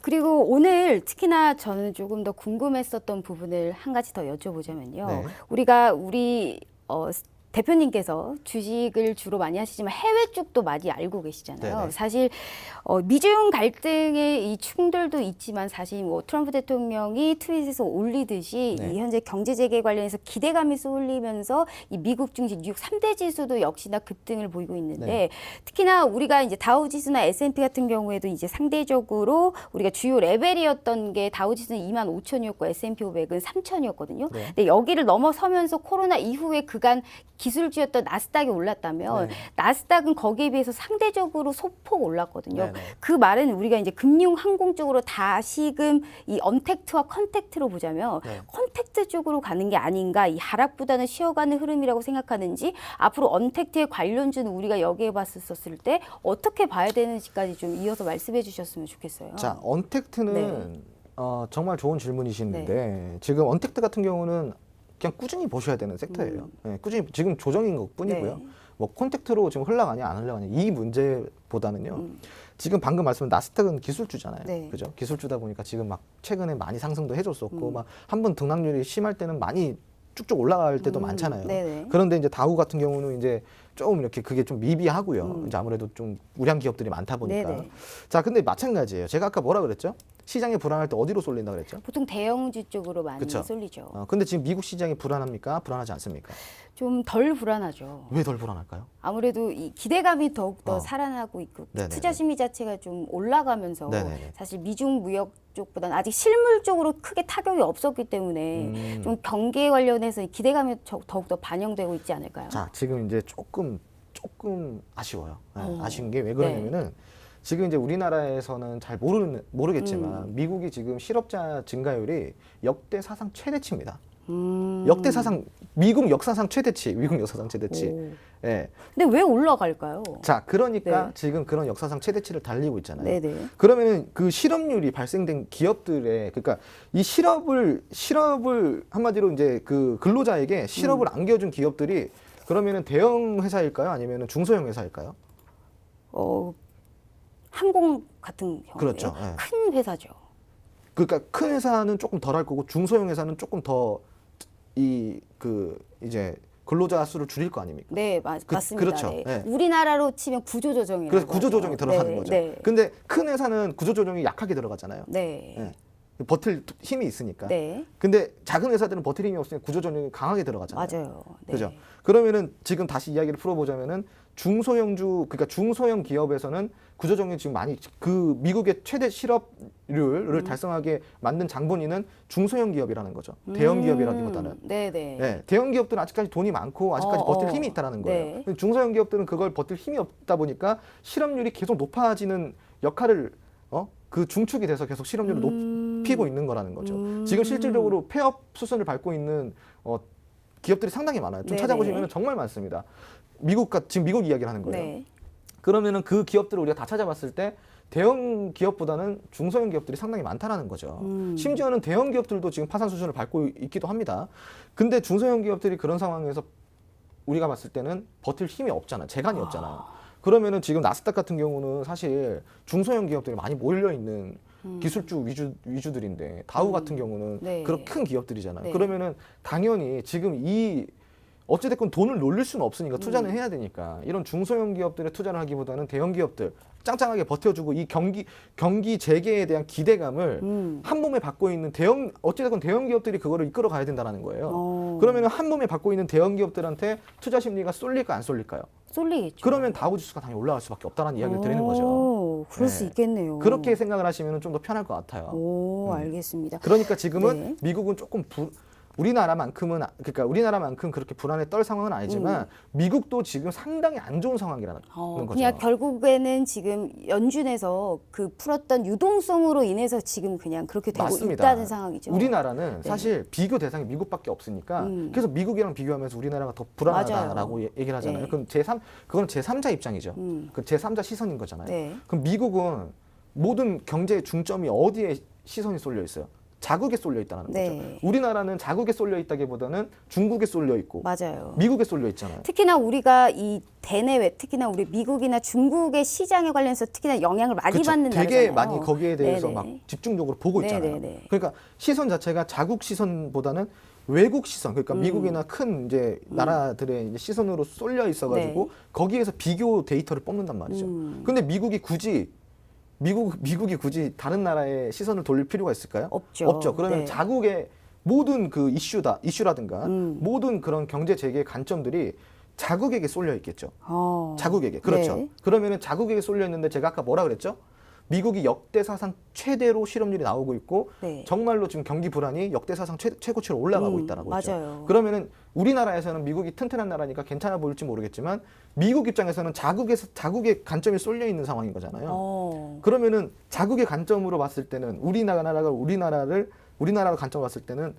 그리고 오늘 특히나 저는 조금 더 궁금했었던 부분을 한 가지 더 여쭤보자면요. 네. 우리가 우리 어, 대표님께서 주식을 주로 많이 하시지만 해외 쪽도 많이 알고 계시잖아요. 네네. 사실 어, 미중 갈등의 이 충돌도 있지만 사실 뭐 트럼프 대통령이 트윗에서 올리듯이 네. 이 현재 경제 재개 관련해서 기대감이 쏠리면서 이 미국 증시 뉴욕 삼 대 지수도 역시나 급등을 보이고 있는데 네. 특히나 우리가 이제 다우 지수나 S&P 같은 경우에도 이제 상대적으로 우리가 주요 레벨이었던 게 다우 지수는 2만 5천이었고 S&P 500은 3천이었거든요. 네. 근데 여기를 넘어서면서 코로나 이후에 그간 기술주였던 나스닥이 올랐다면 네. 나스닥은 거기에 비해서 상대적으로 소폭 올랐거든요. 네 네. 그 말은 우리가 이제 금융 항공 쪽으로 다시금 이 언택트와 컨택트로 보자면 네. 컨택트 쪽으로 가는 게 아닌가 이 하락보다는 쉬어가는 흐름이라고 생각하는지 앞으로 언택트의 관련주는 우리가 여기에 봤었을 때 어떻게 봐야 되는지까지 좀 이어서 말씀해 주셨으면 좋겠어요. 자, 언택트는 네. 어, 정말 좋은 질문이신데 지금 언택트 같은 경우는 그냥 꾸준히 보셔야 되는 섹터예요. 네, 꾸준히 지금 조정인 것 뿐이고요. 음. 네. 뭐 콘택트로 지금 흘러가냐 안 흘러가냐 이 문제보다는요. 음. 지금 방금 말씀한 나스닥은 기술주잖아요. 네. 그죠? 기술주다 보니까 지금 막 최근에 많이 상승도 해줬었고 음. 막한 번 등락률이 심할 때는 많이 쭉쭉 올라갈 때도 음, 많잖아요. 네네. 그런데 이제 다우 같은 경우는 이제 좀 이렇게 그게 좀 미비하고요. 음. 이제 아무래도 좀 우량 기업들이 많다 보니까. 네네. 자, 근데 마찬가지예요. 제가 아까 뭐라 그랬죠? 시장이 불안할 때 어디로 쏠린다 그랬죠? 보통 대형주 쪽으로 많이 그쵸. 쏠리죠. 어, 근데 지금 미국 시장이 불안합니까? 불안하지 않습니까? 좀 덜 불안하죠. 왜 덜 불안할까요? 아무래도 이 기대감이 더욱 더 어. 살아나고 있고 네네네. 투자 심리 자체가 좀 올라가면서 네네네. 사실 미중 무역 쪽보다는 아직 실물 쪽으로 크게 타격이 없었기 때문에 음. 좀 경기에 관련해서 이 기대감이 더- 더욱 더 반영되고 있지 않을까요? 자, 지금 이제 조금 조금 아쉬워요. 네, 어. 아쉬운 게 왜 그러냐면은 지금 이제 우리나라에서는 잘 모르는 모르겠지만 음. 미국이 지금 실업자 증가율이 역대 사상 최대치입니다. 음. 역대 사상 미국 역사상 최대치, 미국 역사상 최대치. 오. 예. 근데 왜 올라갈까요? 자, 그러니까 네. 지금 그런 역사상 최대치를 달리고 있잖아요. 네네. 그러면은 그 실업률이 발생된 기업들의 그러니까 이 실업을 실업을 한마디로 이제 그 근로자에게 실업을 음. 안겨준 기업들이 그러면은 대형 회사일까요? 아니면은 중소형 회사일까요? 어, 항공 같은 경우에 그렇죠. 예. 큰 회사죠. 그러니까 큰 회사는 조금 덜 할 거고 중소형 회사는 조금 더 이 그 이제 근로자 수를 줄일 거 아닙니까? 네, 마, 그- 맞습니다. 그렇죠. 네. 네. 우리나라로 치면 구조조정이라고 그래서 구조 조정이 하죠. 들어가는 네, 거죠. 네. 근데 큰 회사는 구조 조정이 약하게 들어가잖아요. 네. 예. 버틸 힘이 있으니까. 네. 근데 작은 회사들은 버틸 힘이 없으니까 구조 조정이 강하게 들어가잖아요. 맞아요. 네. 그죠? 그러면은 지금 다시 이야기를 풀어보자면은 중소형주 그러니까 중소형 기업에서는 구조정이 지금 많이 그 미국의 최대 실업률을 음. 달성하게 만든 장본인은 중소형 기업이라는 거죠. 대형 기업이라기보다는. 음, 네네. 예, 대형 기업들은 아직까지 돈이 많고 아직까지 어, 버틸 어. 힘이 있다라는 거예요. 네. 근데 중소형 기업들은 그걸 버틸 힘이 없다 보니까 실업률이 계속 높아지는 역할을 어? 그 중축이 돼서 계속 실업률을 음. 높이고 있는 거라는 거죠. 음. 지금 실질적으로 폐업 수순을 밟고 있는 어, 기업들이 상당히 많아요. 좀 네네. 찾아보시면 정말 많습니다. 미국과 지금 미국 이야기를 하는 거예요. 네. 그러면은 그 기업들을 우리가 다 찾아봤을 때 대형 기업보다는 중소형 기업들이 상당히 많다라는 거죠. 음. 심지어는 대형 기업들도 지금 파산 수준을 밟고 있기도 합니다. 근데 중소형 기업들이 그런 상황에서 우리가 봤을 때는 버틸 힘이 없잖아. 재간이 없잖아요. 그러면은 지금 나스닥 같은 경우는 사실 중소형 기업들이 많이 몰려 있는 기술주 위주 위주들인데 다우 같은 경우는 음. 네. 그런 큰 기업들이잖아요. 네. 그러면은 당연히 지금 이 어찌됐건 돈을 놀릴 수는 없으니까 음. 투자는 해야 되니까 이런 중소형 기업들에 투자를 하기보다는 대형 기업들 짱짱하게 버텨주고 이 경기 경기 재개에 대한 기대감을 음. 한 몸에 받고 있는 대형 어찌됐건 대형 기업들이 그거를 이끌어 가야 된다는 거예요. 어. 그러면은 한 몸에 받고 있는 대형 기업들한테 투자 심리가 쏠릴까 안 쏠릴까요? 쏠리겠죠. 그러면 다우 지수가 당연히 올라갈 수밖에 없다는 이야기를 드리는 거죠. 오, 그럴 수 네. 있겠네요. 그렇게 생각을 하시면 좀 더 편할 것 같아요. 오, 음. 알겠습니다. 그러니까 지금은 네. 미국은 조금 부, 우리나라만큼은 아- 그러니까 우리나라만큼 그렇게 불안에 떨 상황은 아니지만 미국도 지금 상당히 안 좋은 상황이라는 음. 어, 거죠. 그냥 결국에는 지금 연준에서 그 풀었던 유동성으로 인해서 지금 그냥 그렇게 되고 맞습니다. 있다는 상황이죠. 우리나라는 네. 사실 비교 대상이 미국밖에 없으니까 음. 그래서 미국이랑 비교하면서 우리나라가 더 불안하다라고 맞아요. 얘- 얘기를 하잖아요. 네. 그럼 제3 그건 제3자 입장이죠. 음. 그 제3자 시선인 거잖아요. 네. 그럼 미국은 모든 경제의 중점이 어디에 시선이 쏠려 있어요? 자국에 쏠려 있다는 네. 거죠. 우리나라는 자국에 쏠려 있다기보다는 중국에 쏠려 있고 맞아요. 미국에 쏠려 있잖아요. 특히나 우리가 이 대내외, 특히나 우리 미국이나 중국의 시장에 관련해서 특히나 영향을 많이 그쵸. 받는 되게 나라잖아요. 많이 거기에 대해서 네네. 막 집중적으로 보고 있잖아요. 네네네. 그러니까 시선 자체가 자국 시선보다는 외국 시선, 그러니까 음. 미국이나 큰 이제 나라들의 이제 시선으로 쏠려 있어가지고 네. 거기에서 비교 데이터를 뽑는단 말이죠. 음. 근데 미국이 굳이 미국 미국이 굳이 다른 나라에 시선을 돌릴 필요가 있을까요? 없죠. 없죠. 그러면 네. 자국의 모든 그 이슈다 이슈라든가 음. 모든 그런 경제 재계 관점들이 자국에게 쏠려 있겠죠. 어. 자국에게 그렇죠. 네. 그러면은 자국에게 쏠려 있는데 제가 아까 뭐라 그랬죠? 미국이 역대 사상 최대로 실업률이 나오고 있고 네. 정말로 지금 경기 불안이 역대 사상 최, 최고치로 올라가고 음, 있다라고 했죠. 맞아요. 그러면은 우리나라에서는 미국이 튼튼한 나라니까 괜찮아 보일지 모르겠지만 미국 입장에서는 자국에서 자국의 관점이 쏠려 있는 상황인 거잖아요. 어. 그러면은 자국의 관점으로 봤을 때는 우리나라가 우리나라를 우리나라로 관점 봤을 때는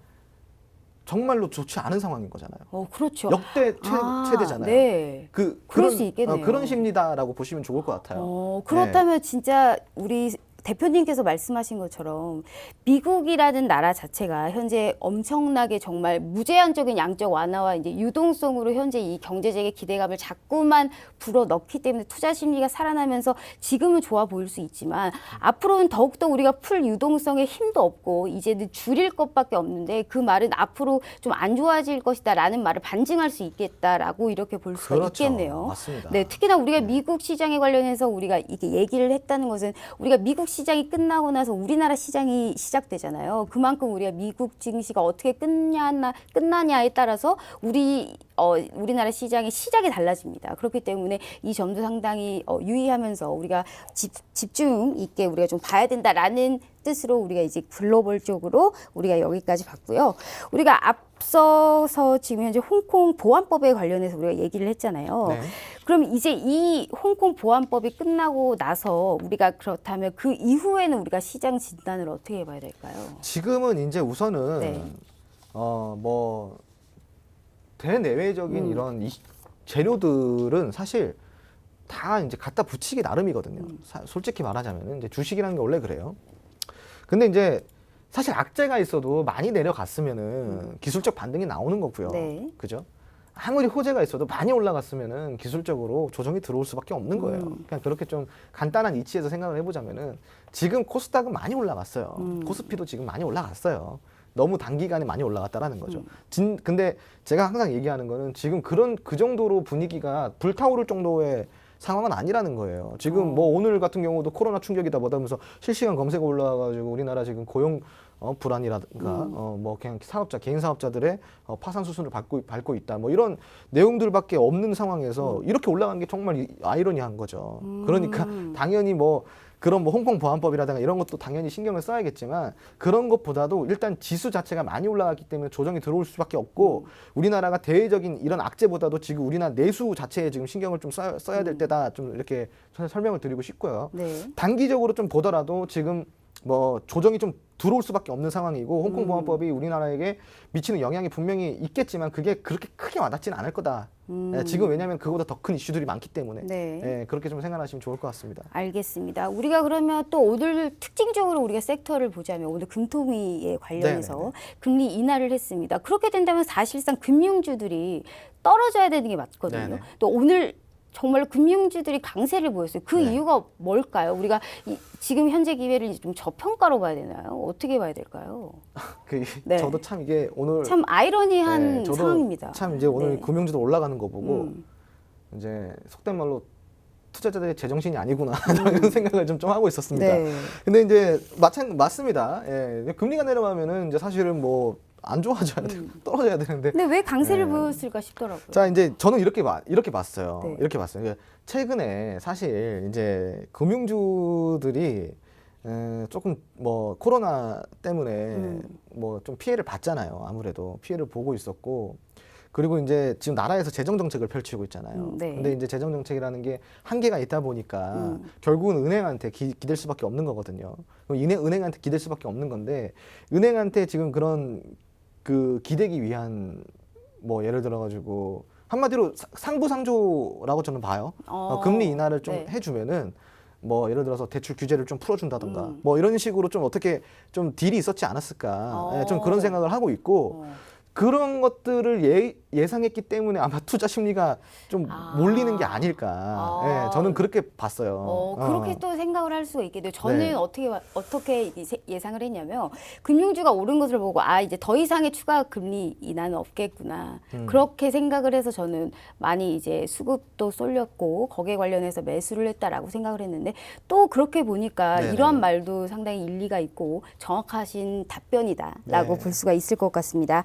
정말로 좋지 않은 상황인 거잖아요. 어, 그렇죠. 역대 최, 아, 최대잖아요. 네. 그 그럴 그런 수 있겠네요. 어, 그런 심리다라고 보시면 좋을 것 같아요. 어, 그렇다면 진짜 우리 대표님께서 말씀하신 것처럼 미국이라는 나라 자체가 현재 엄청나게 정말 무제한적인 양적 완화와 이제 유동성으로 현재 이 경제적인 기대감을 자꾸만 불어 넣기 때문에 투자 심리가 살아나면서 지금은 좋아 보일 수 있지만 앞으로는 더욱더 우리가 풀 유동성에 힘도 없고 이제는 줄일 것밖에 없는데 그 말은 앞으로 좀 안 좋아질 것이다라는 말을 반증할 수 있겠다라고 이렇게 볼 수가 그렇죠. 있겠네요. 맞습니다. 네, 특히나 우리가 미국 시장에 관련해서 우리가 이게 얘기를 했다는 것은 우리가 미국 시 장이 끝나고 나서 우리나라 시장이 시작되잖아요. 그만큼 우리가 미국 증시가 어떻게 끝냐나 끝나냐에 따라서 우리 어, 우리나라 시장의 시작이 달라집니다. 그렇기 때문에 이 점도 상당히 어, 유의하면서 우리가 집, 집중 있게 우리가 좀 봐야 된다라는 뜻으로 우리가 이제 글로벌적으로 우리가 여기까지 봤고요. 우리가 앞 서서 지금 현재 홍콩 보안법에 관련해서 우리가 얘기를 했잖아요. 네. 그럼 이제 이 홍콩 보안법이 끝나고 나서 우리가 그렇다면 그 이후에는 우리가 시장 진단을 어떻게 해봐야 될까요? 지금은 이제 우선은 네. 어뭐 대내외적인 음. 이런 이 재료들은 사실 다 이제 갖다 붙이기 나름이거든요. 음. 사- 솔직히 말하자면은 이제 주식이라는 게 원래 그래요. 근데 이제 사실 악재가 있어도 많이 내려갔으면은 기술적 반등이 나오는 거고요. 음. 네. 그죠? 아무리 호재가 있어도 많이 올라갔으면은 기술적으로 조정이 들어올 수밖에 없는 거예요. 음. 그냥 그렇게 좀 간단한 이치에서 생각을 해보자면은 지금 코스닥은 많이 올라갔어요. 음. 코스피도 지금 많이 올라갔어요. 너무 단기간에 많이 올라갔다라는 음. 거죠. 진, 근데 제가 항상 얘기하는 거는 지금 그런 그 정도로 분위기가 불타오를 정도의 상황은 아니라는 거예요. 지금 어. 뭐 오늘 같은 경우도 코로나 충격이다 뭐다 하면서 실시간 검색 올라와가지고 우리나라 지금 고용 어, 불안이라든가 음. 어, 뭐 그냥 사업자 개인 사업자들의 어, 파산 수순을 밟고 밟고 있다 뭐 이런 내용들밖에 없는 상황에서 이렇게 올라간 게 정말 이- 아이러니한 거죠. 그러니까 음. 당연히 뭐 그런 뭐 홍콩 보안법이라든가 이런 것도 당연히 신경을 써야겠지만 그런 것보다도 일단 지수 자체가 많이 올라갔기 때문에 조정이 들어올 수밖에 없고 우리나라가 대외적인 이런 악재보다도 지금 우리나라 내수 자체에 지금 신경을 좀 써야, 써야 될 때다 좀 이렇게 설명을 드리고 싶고요. 네. 단기적으로 좀 보더라도 지금 뭐 조정이 좀 들어올 수밖에 없는 상황이고 홍콩 보안법이 우리나라에게 미치는 영향이 분명히 있겠지만 그게 그렇게 크게 와닿지는 않을 거다. 음. 예, 지금 왜냐하면 그보다 더 큰 이슈들이 많기 때문에 네. 예, 그렇게 좀 생각하시면 좋을 것 같습니다. 알겠습니다. 우리가 그러면 또 오늘 특징적으로 우리가 섹터를 보자면 오늘 금토미에 관련해서 네네네. 금리 인하를 했습니다. 그렇게 된다면 사실상 금융주들이 떨어져야 되는 게 맞거든요. 네네. 또 오늘 정말 금융주들이 강세를 보였어요. 그 네. 이유가 뭘까요? 우리가 이, 지금 현재 기회를 좀 저평가로 봐야 되나요? 어떻게 봐야 될까요? 그 네. 저도 참 이게 오늘 참 아이러니한 네, 상황입니다. 참 이제 오늘 네. 금융주도 올라가는 거 보고 음. 이제 속된 말로 투자자들의 제정신이 아니구나 이런 생각을 좀, 좀 하고 있었습니다. 음. 네. 근데 이제 마찬 맞습니다. 예, 금리가 내려가면은 이제 사실은 뭐 안 좋아져야 돼, 음. 떨어져야 되는데. 근데 왜 강세를 네. 보였을까 싶더라고요. 자 이제 저는 이렇게 봐 이렇게 봤어요. 네. 이렇게 봤어요. 그러니까 최근에 사실 이제 금융주들이 에, 조금 뭐 코로나 때문에 음. 뭐 좀 피해를 봤잖아요. 아무래도 피해를 보고 있었고 그리고 이제 지금 나라에서 재정 정책을 펼치고 있잖아요. 음, 네. 근데 이제 재정 정책이라는 게 한계가 있다 보니까 음. 결국은 은행한테 기, 기댈 수밖에 없는 거거든요. 그럼 은행 은행한테 기댈 수밖에 없는 건데 은행한테 지금 그런 그 기대기 위한 뭐 예를 들어 가지고 한마디로 사- 상부상조라고 저는 봐요. 어, 어, 금리 인하를 좀 네. 해주면은 뭐 예를 들어서 대출 규제를 좀 풀어준다던가 음. 뭐 이런 식으로 좀 어떻게 좀 딜이 있었지 않았을까 어. 예, 좀 그런 생각을 하고 있고 어. 그런 것들을 예, 예상했기 때문에 아마 투자 심리가 좀 아. 몰리는 게 아닐까 아. 예, 저는 그렇게 봤어요. 어, 그렇게 어. 또 생각을 할 수가 있겠네요. 저는 네. 어떻게 와- 어떻게 이 세- 예상을 했냐면 금융주가 오른 것을 보고 아 이제 더 이상의 추가 금리 인하는 없겠구나 음. 그렇게 생각을 해서 저는 많이 이제 수급도 쏠렸고 거기에 관련해서 매수를 했다라고 생각을 했는데 또 그렇게 보니까 네네. 이러한 말도 상당히 일리가 있고 정확하신 답변이다라고 네. 볼 수가 있을 것 같습니다.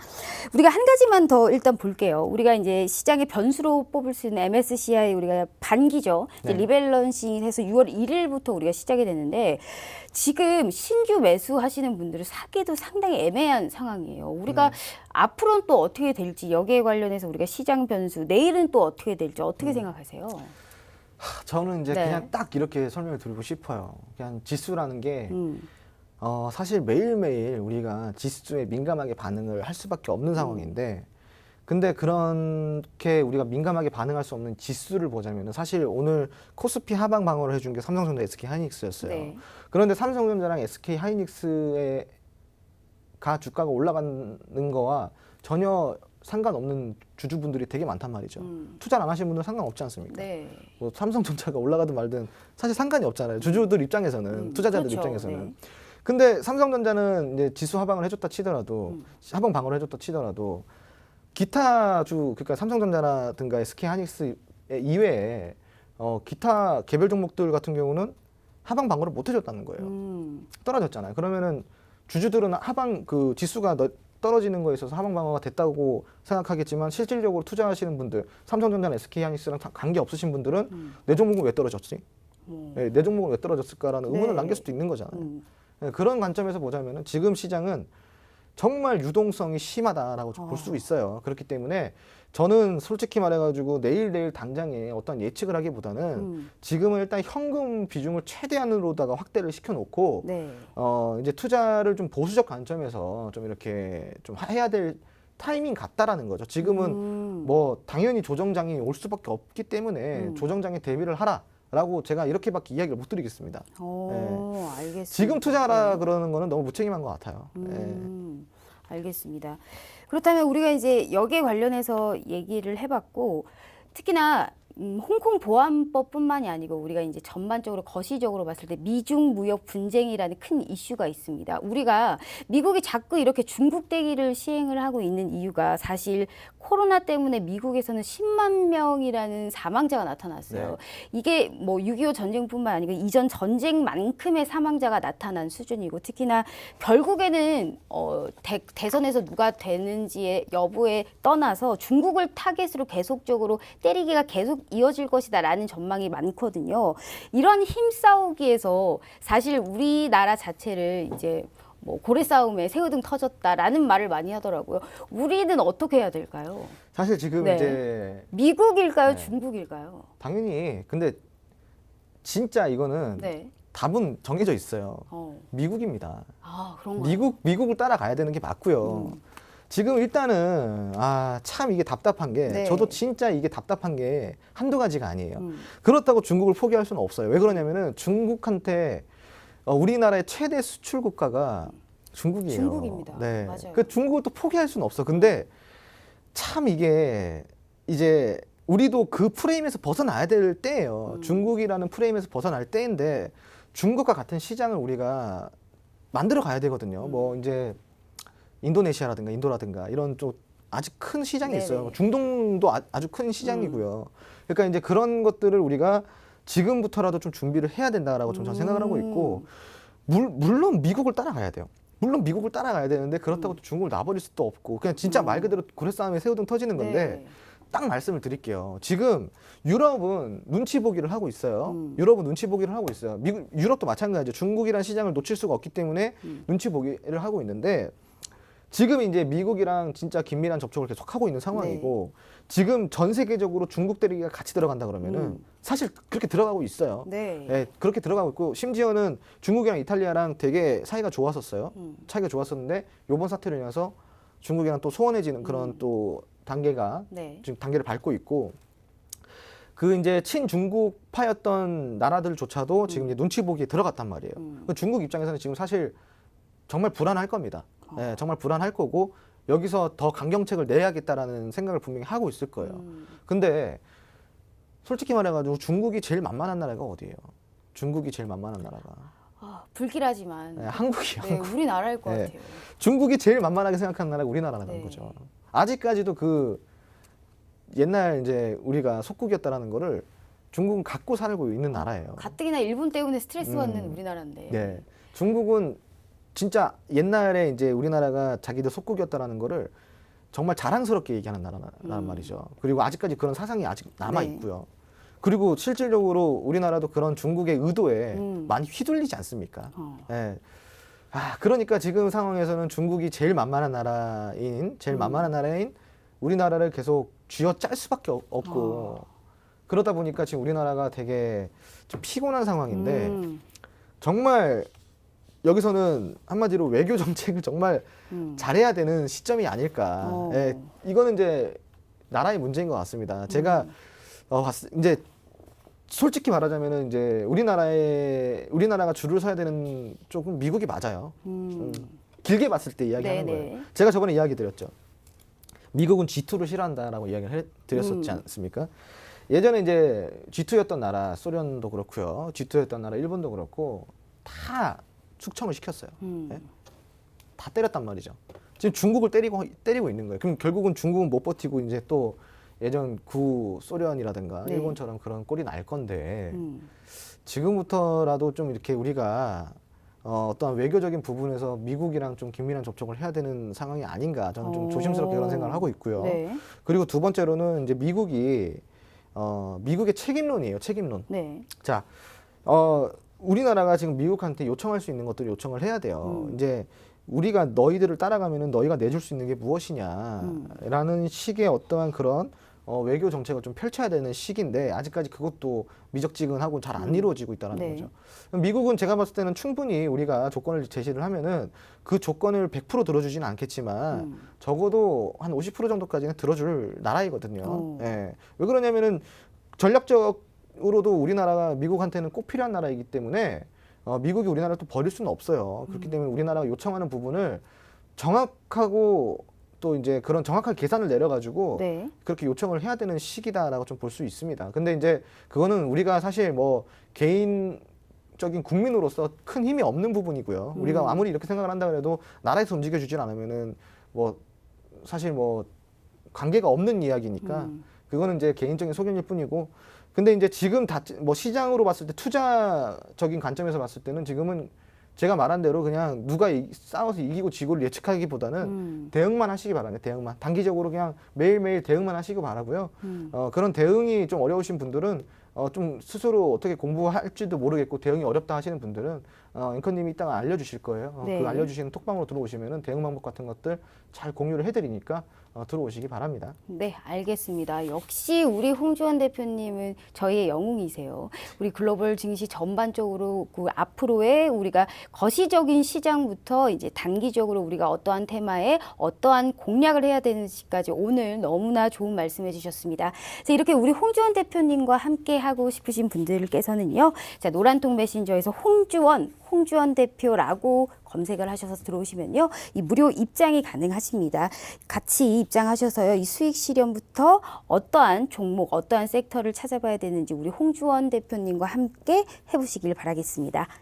우리가 한 가지만 더 일단 볼 게요. 우리가 이제 시장의 변수로 뽑을 수 있는 MSCI 우리가 반기죠. 네. 리밸런싱 해서 6월 1일부터 우리가 시작이 됐는데 지금 신규 매수하시는 분들은 사기도 상당히 애매한 상황이에요. 우리가 네. 앞으로는 또 어떻게 될지 여기에 관련해서 우리가 시장 변수 내일은 또 어떻게 될지 어떻게 생각하세요? 저는 이제 네. 그냥 딱 이렇게 설명을 드리고 싶어요. 그냥 지수라는 게 음. 어, 사실 매일매일 우리가 지수에 민감하게 반응을 할 수밖에 없는 상황인데 근데 그렇게 우리가 민감하게 반응할 수 없는 지수를 보자면 사실 오늘 코스피 하방 방어를 해준 게 삼성전자 SK 하이닉스였어요. 네. 그런데 삼성전자랑 SK 하이닉스의 가 주가가 올라가는 거와 전혀 상관없는 주주분들이 되게 많단 말이죠. 음. 투자를 안 하신 분들은 상관없지 않습니까? 네. 뭐 삼성전자가 올라가든 말든 사실 상관이 없잖아요. 주주들 입장에서는 음, 투자자들 그렇죠. 입장에서는. 네. 근데 삼성전자는 이제 지수 하방을 해줬다 치더라도 음. 하방 방어를 해줬다 치더라도 기타 주 그러니까 삼성전자라든가 SK 하이닉스 이외에 어, 기타 개별 종목들 같은 경우는 하방 방어를 못 해줬다는 거예요. 음. 떨어졌잖아요. 그러면은 주주들은 하방 그 지수가 너- 떨어지는 거에 있어서 하방 방어가 됐다고 생각하겠지만 실질적으로 투자하시는 분들 삼성전자나 SK 하이닉스랑 다 관계 없으신 분들은 음. 내 종목은 왜 떨어졌지? 음. 네, 내 종목은 왜 떨어졌을까라는 의문을 네. 남길 수도 있는 거잖아요. 음. 네, 그런 관점에서 보자면은 지금 시장은 정말 유동성이 심하다라고 어. 볼 수 있어요. 그렇기 때문에 저는 솔직히 말해가지고 내일 내일 당장에 어떤 예측을 하기보다는 음. 지금은 일단 현금 비중을 최대한으로다가 확대를 시켜놓고 네. 어 이제 투자를 좀 보수적 관점에서 좀 이렇게 좀 해야 될 타이밍 같다라는 거죠. 지금은 음. 뭐 당연히 조정장이 올 수밖에 없기 때문에 음. 조정장에 대비를 하라 라고 제가 이렇게밖에 이야기를 못 드리겠습니다. 어, 알겠습니다. 네. 지금 투자하라 네. 그러는 거는 너무 무책임한 것 같아요. 예. 음, 알겠습니다. 그렇다면 우리가 이제 여기에 관련해서 얘기를 해봤고 특히나 음, 홍콩 보안법뿐만이 아니고 우리가 이제 전반적으로 거시적으로 봤을 때 미중 무역 분쟁이라는 큰 이슈가 있습니다. 우리가 미국이 자꾸 이렇게 중국 대기를 시행을 하고 있는 이유가 사실 코로나 때문에 미국에서는 10만 명이라는 사망자가 나타났어요. 네. 이게 뭐 6.25 전쟁뿐만 아니고 이전 전쟁만큼의 사망자가 나타난 수준이고 특히나 결국에는 어, 대, 대선에서 누가 되는지의 여부에 떠나서 중국을 타겟으로 계속적으로 때리기가 계속 이어질 것이다 라는 전망이 많거든요. 이런 힘싸우기에서 사실 우리나라 자체를 이제 뭐 고래 싸움에 새우등 터졌다라는 말을 많이 하더라고요. 우리는 어떻게 해야 될까요? 사실 지금 네. 이제 미국일까요? 네. 중국일까요? 당연히 근데 진짜 이거는 네. 답은 정해져 있어요. 어. 미국입니다. 아 그런 거. 미국 미국을 따라가야 되는 게 맞고요. 음. 지금 일단은 아 참 이게 답답한 게 네. 저도 진짜 이게 답답한 게 한두 가지가 아니에요. 음. 그렇다고 중국을 포기할 수는 없어요. 왜 그러냐면은 중국한테 어, 우리나라의 최대 수출 국가가 중국이에요. 중국입니다. 네. 맞아요. 그 중국을 또 포기할 수는 없어. 근데 참 이게 이제 우리도 그 프레임에서 벗어나야 될 때예요. 음. 중국이라는 프레임에서 벗어날 때인데 중국과 같은 시장을 우리가 만들어 가야 되거든요. 음. 뭐 이제 인도네시아라든가 인도라든가 이런 좀 아주 큰 시장이 네네. 있어요. 중동도 아, 아주 큰 시장이고요. 그러니까 이제 그런 것들을 우리가 지금부터라도 좀 준비를 해야 된다라고 좀 저는 생각을 하고 있고 물, 물론 미국을 따라가야 돼요. 물론 미국을 따라가야 되는데 그렇다고 또 중국을 놔버릴 수도 없고 그냥 진짜 음. 말 그대로 고래 싸움에 새우등 터지는 건데 네. 딱 말씀을 드릴게요. 지금 유럽은 눈치 보기를 하고 있어요. 음. 유럽은 눈치 보기를 하고 있어요. 미국, 유럽도 마찬가지죠. 중국이라는 시장을 놓칠 수가 없기 때문에 음. 눈치 보기를 하고 있는데 지금 이제 미국이랑 진짜 긴밀한 접촉을 계속 하고 있는 상황이고 지금 전 세계적으로 중국 대리기가 같이 들어간다 그러면은 음. 사실 그렇게 들어가고 있어요. 네. 예, 그렇게 들어가고 있고 심지어는 중국이랑 이탈리아랑 되게 사이가 좋았었어요. 음. 차이가 좋았었는데 요번 사태로 인해서 중국이랑 또 소원해지는 그런 음. 또 단계가 네. 지금 단계를 밟고 있고 그 이제 친중국파였던 나라들조차도 지금 이제 눈치 보기에 들어갔단 말이에요. 그 중국 입장에서는 지금 사실 정말 불안할 겁니다. 예, 정말 불안할 거고 여기서 더 강경책을 내야겠다라는 생각을 분명히 하고 있을 거예요. 음. 근데 솔직히 말해가지고 중국이 제일 만만한 나라가 어디예요? 중국이 제일 만만한 나라가 아, 불길하지만 예, 한국이요. 네, 우리나라일 것 네. 같아요. 중국이 제일 만만하게 생각하는 나라가 우리나라라는 네. 거죠. 아직까지도 그 옛날 이제 우리가 속국이었다라는 거를 중국은 갖고 살고 있는 나라예요. 가뜩이나 일본 때문에 스트레스 음. 받는 우리나라인데. 네. 중국은 진짜 옛날에 이제 우리나라가 자기들 속국이었다라는 거를 정말 자랑스럽게 얘기하는 나라란 음. 말이죠. 그리고 아직까지 그런 사상이 아직 남아 네. 있고요. 그리고 실질적으로 우리나라도 그런 중국의 의도에 음. 많이 휘둘리지 않습니까? 어. 예. 아, 그러니까 지금 상황에서는 중국이 제일 만만한 나라인, 음. 제일 만만한 나라인 우리나라를 계속 쥐어 짤 수밖에 없- 없고 어. 그러다 보니까 지금 우리나라가 되게 좀 피곤한 상황인데 음. 정말 여기서는 한마디로 외교 정책을 정말 음. 잘해야 되는 시점이 아닐까. 어. 예, 이거는 이제 나라의 문제인 것 같습니다. 제가 음. 어, 봤- 이제 솔직히 말하자면은 이제 우리나라에 우리나라가 줄을 서야 되는 쪽은 미국이 맞아요. 음. 음, 길게 봤을 때 이야기하는 네네. 거예요. 제가 저번에 이야기 드렸죠. 미국은 G2를 싫어한다라고 이야기를 해, 드렸었지 음. 않습니까? 예전에 이제 G2였던 나라 소련도 그렇고요. G2였던 나라 일본도 그렇고 다 숙청을 시켰어요. 음. 네? 다 때렸단 말이죠. 지금 중국을 때리고 때리고 있는 거예요. 그럼 결국은 중국은 못 버티고 이제 또 예전 구 소련이라든가 네. 일본처럼 그런 꼴이 날 건데 음. 지금부터라도 좀 이렇게 우리가 어, 어떠한 외교적인 부분에서 미국이랑 좀 긴밀한 접촉을 해야 되는 상황이 아닌가 저는 좀 어. 조심스럽게 그런 생각을 하고 있고요. 네. 그리고 두 번째로는 이제 미국이 어, 미국의 책임론이에요. 책임론. 네. 자, 어, 우리나라가 지금 미국한테 요청할 수 있는 것들을 요청을 해야 돼요. 음. 이제 우리가 너희들을 따라가면은 너희가 내줄 수 있는 게 무엇이냐라는 식의 어떠한 그런 어, 외교 정책을 좀 펼쳐야 되는 시기인데 아직까지 그것도 미적지근하고 잘안 음. 이루어지고 있다는 네. 거죠. 미국은 제가 봤을 때는 충분히 우리가 조건을 제시를 하면은 그 조건을 100% 들어주지는 않겠지만 음. 적어도 한 50% 정도까지는 들어줄 나라이거든요. 어. 예. 왜 그러냐면은 전략적 으로도 우리나라가 미국한테는 꼭 필요한 나라이기 때문에 어, 미국이 우리나라를 또 버릴 수는 없어요. 음. 그렇기 때문에 우리나라가 요청하는 부분을 정확하고 또 이제 그런 정확한 계산을 내려가지고 네. 그렇게 요청을 해야 되는 시기다라고 좀 볼 수 있습니다. 근데 이제 그거는 우리가 사실 뭐 개인 적인 국민으로서 큰 힘이 없는 부분이고요. 음. 우리가 아무리 이렇게 생각을 한다 그래도 나라에서 움직여 주질 않으면은 뭐 사실 뭐 관계가 없는 이야기니까 음. 그거는 이제 개인적인 소견일 뿐이고 근데 이제 지금 다 뭐 시장으로 봤을 때 투자적인 관점에서 봤을 때는 지금은 제가 말한 대로 그냥 누가 이- 싸워서 이기고 지고를 예측하기보다는 음. 대응만 하시기 바랍니다. 대응만 단기적으로 그냥 매일매일 대응만 하시기 바라고요. 음. 어, 그런 대응이 좀 어려우신 분들은 어, 좀 스스로 어떻게 공부할지도 모르겠고 대응이 어렵다 하시는 분들은 어, 앵커님이 이따가 알려주실 거예요. 어, 네. 그 알려주시는 톡방으로 들어오시면은 대응 방법 같은 것들 잘 공유를 해드리니까 어, 들어오시기 바랍니다. 네, 알겠습니다. 역시 우리 홍주원 대표님은 저희의 영웅이세요. 우리 글로벌 증시 전반적으로 그 앞으로의 우리가 거시적인 시장부터 이제 단기적으로 우리가 어떠한 테마에 어떠한 공략을 해야 되는지까지 오늘 너무나 좋은 말씀해 주셨습니다. 자, 이렇게 우리 홍주원 대표님과 함께 하고 싶으신 분들께서는요. 자, 노란통 메신저에서 홍주원, 홍주원 대표라고 검색을 하셔서 들어오시면요. 이 무료 입장이 가능하십니다. 같이 입장하셔서요. 이 수익 실현부터 어떠한 종목, 어떠한 섹터를 찾아봐야 되는지 우리 홍주원 대표님과 함께 해보시길 바라겠습니다.